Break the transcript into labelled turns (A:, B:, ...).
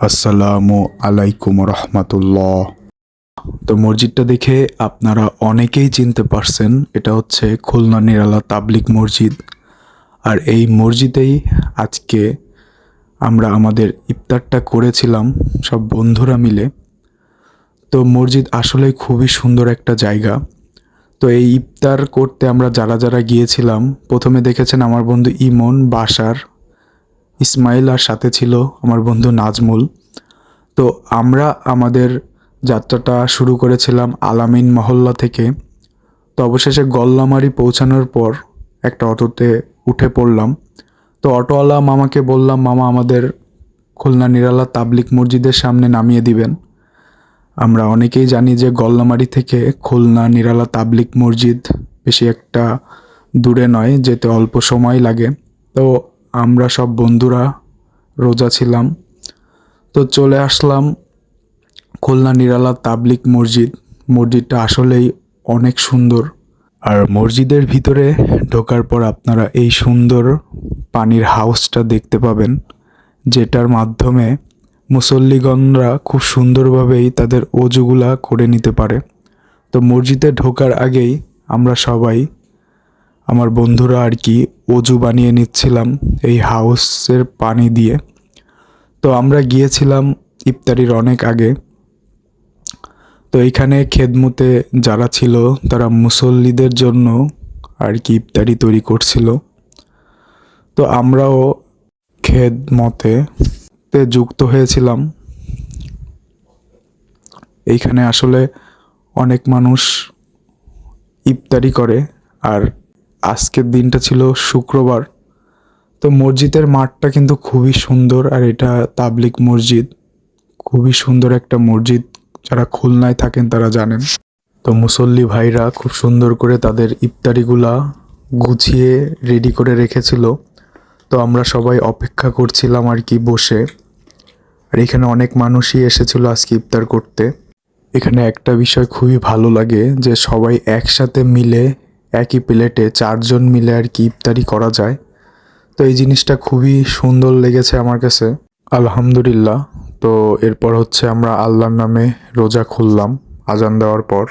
A: আসসালামু আলাইকুম রহমতুল্লাহ। তো মসজিদটা দেখে আপনারা অনেকেই চিনতে পারছেন, এটা হচ্ছে খুলনা নিরালা তাবলিক মসজিদ। আর এই মসজিদেই আজকে আমরা আমাদের ইফতারটা করেছিলাম সব বন্ধুরা মিলে। তো মসজিদ আসলে খুবই সুন্দর একটা জায়গা। তো এই ইফতার করতে আমরা যারা যারা গিয়েছিলাম, প্রথমে দেখেছেন আমার বন্ধু ইমন বাসার ইসমাইল আর সাথে ছিল আমার বন্ধু নাজমুল। তো আমরা আমাদের যাত্রাটা শুরু করেছিলাম আলামিন মহল্লা থেকে। তো অবশেষে গল্লামারি পৌঁছানোর পর একটা অটোতে উঠে পড়লাম। তো অটোওয়ালা মামাকে বললাম, মামা, আমাদের খুলনা নিরালা তাবলিক মসজিদের সামনে নামিয়ে দিবেন। আমরা অনেকেই জানি যে গল্লামারি থেকে খুলনা নিরালা তাবলিক মসজিদ বেশি একটা দূরে নয়, যেতে অল্প সময় লাগে। তো আমরা সব বন্ধুরা রোজা ছিলাম। তো চলে আসলাম খুলনা নিরালা তাবলিক মসজিদ। মসজিদটা আসলেই অনেক সুন্দর। আর মসজিদের ভিতরে ঢোকার পর আপনারা এই সুন্দর পানির হাউসটা দেখতে পাবেন, যেটার মাধ্যমে মুসল্লিগণরা খুব সুন্দরভাবেই তাদের অজুগুলা করে নিতে পারে। তো মসজিদে ঢোকার আগেই আমরা সবাই আমার বন্ধুরা আর কি অজু বানিয়ে নিচ্ছিলাম এই হাউসের পানি দিয়ে। তো আমরা গিয়েছিলাম ইফতারির অনেক আগে। তো এইখানে খেদমতে যারা ছিল, তারা মুসল্লিদের জন্য আর কি ইফতারি তৈরি করছিল। তো আমরাও খেদমতে তে যুক্ত হয়েছিলাম। এইখানে আসলে অনেক মানুষ ইফতারি করে আর আজকের দিনটা ছিল শুক্রবার। তো মসজিদের মাঠটা কিন্তু খুবই সুন্দর আর এটা তাবলিক মসজিদ। খুবই সুন্দর একটা মসজিদ। যারা খুলনায় থাকেন তারা জানেন। তো মুসল্লি ভাইরা খুব সুন্দর করে তাদের ইফতারিগুলা গুছিয়ে রেডি করে রেখেছিল। তো আমরা সবাই অপেক্ষা করছিলাম আর কি বসে। আর এখানে অনেক মানুষই এসেছিল আজকে ইফতার করতে। এখানে একটা বিষয় খুবই ভালো লাগে যে সবাই একসাথে মিলে একই প্লেটে চারজন মিলে আর কি ইফতারি করা যায়। তো এই জিনিসটা খুবই সুন্দর লেগেছে আমার কাছে। আলহামদুলিল্লাহ। তো এরপর হচ্ছে আমরা আল্লাহর নামে রোজা খুললাম আজান দেওয়ার পর।